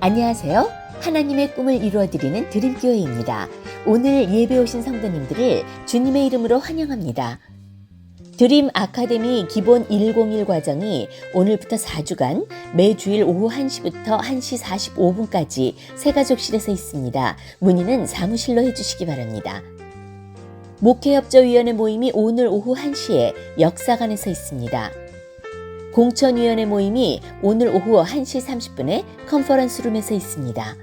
안녕하세요. 하나님의 꿈을 이루어드리는 드림교회입니다. 오늘 예배 오신 성도님들을 주님의 이름으로 환영합니다. 드림 아카데미 기본 101 과정이 오늘부터 4주간 매주일 오후 1시부터 1시 45분까지 새가족실에서 있습니다. 문의는 사무실로 해주시기 바랍니다. 목회협조위원회 모임이 오늘 오후 1시에 역사관에서 있습니다. 공천위원회 모임이 오늘 오후 1시 30분에 컨퍼런스룸에서 있습니다.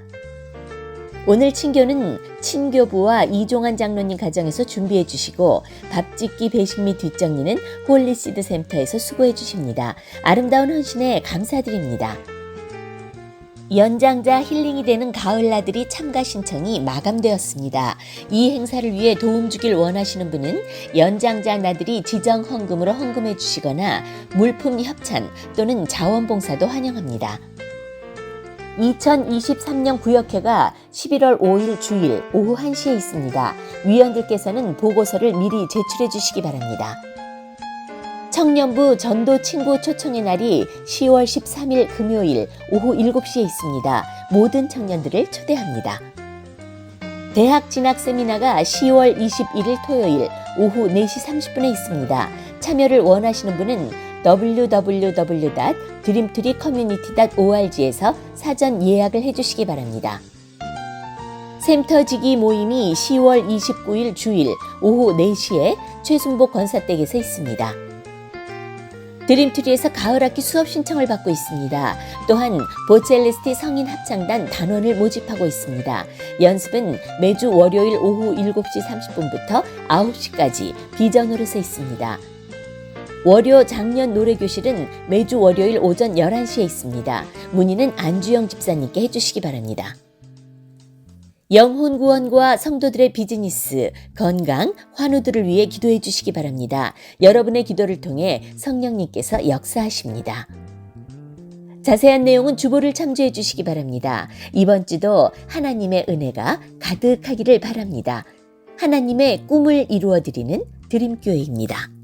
오늘 친교는 친교부와 이종환 장로님 가정에서 준비해 주시고 밥 짓기 배식 및 뒷정리는 홀리시드 센터에서 수고해 주십니다. 아름다운 헌신에 감사드립니다. 연장자 힐링이 되는 가을나들이 참가 신청이 마감되었습니다. 이 행사를 위해 도움 주길 원하시는 분은 연장자 나들이 지정 헌금으로 헌금해 주시거나 물품 협찬 또는 자원봉사도 환영합니다. 2023년 구역회가 11월 5일 주일 오후 1시에 있습니다. 위원들께서는 보고서를 미리 제출해 주시기 바랍니다. 청년부 전도 친구 초청의 날이 10월 13일 금요일 오후 7시에 있습니다. 모든 청년들을 초대합니다. 대학 진학 세미나가 10월 21일 토요일 오후 4시 30분에 있습니다. 참여를 원하시는 분은 www.dreamtreecommunity.org에서 사전 예약을 해주시기 바랍니다. 샘터지기 모임이 10월 29일 주일 오후 4시에 최순복 권사댁에서 있습니다. 드림트리에서 가을학기 수업 신청을 받고 있습니다. 또한 보첼리스트 성인 합창단 단원을 모집하고 있습니다. 연습은 매주 월요일 오후 7시 30분부터 9시까지 비전으로서 있습니다. 월요 작년 노래교실은 매주 월요일 오전 11시에 있습니다. 문의는 안주영 집사님께 해주시기 바랍니다. 영혼 구원과 성도들의 비즈니스, 건강, 환우들을 위해 기도해 주시기 바랍니다. 여러분의 기도를 통해 성령님께서 역사하십니다. 자세한 내용은 주보를 참조해 주시기 바랍니다. 이번 주도 하나님의 은혜가 가득하기를 바랍니다. 하나님의 꿈을 이루어 드리는 드림교회입니다.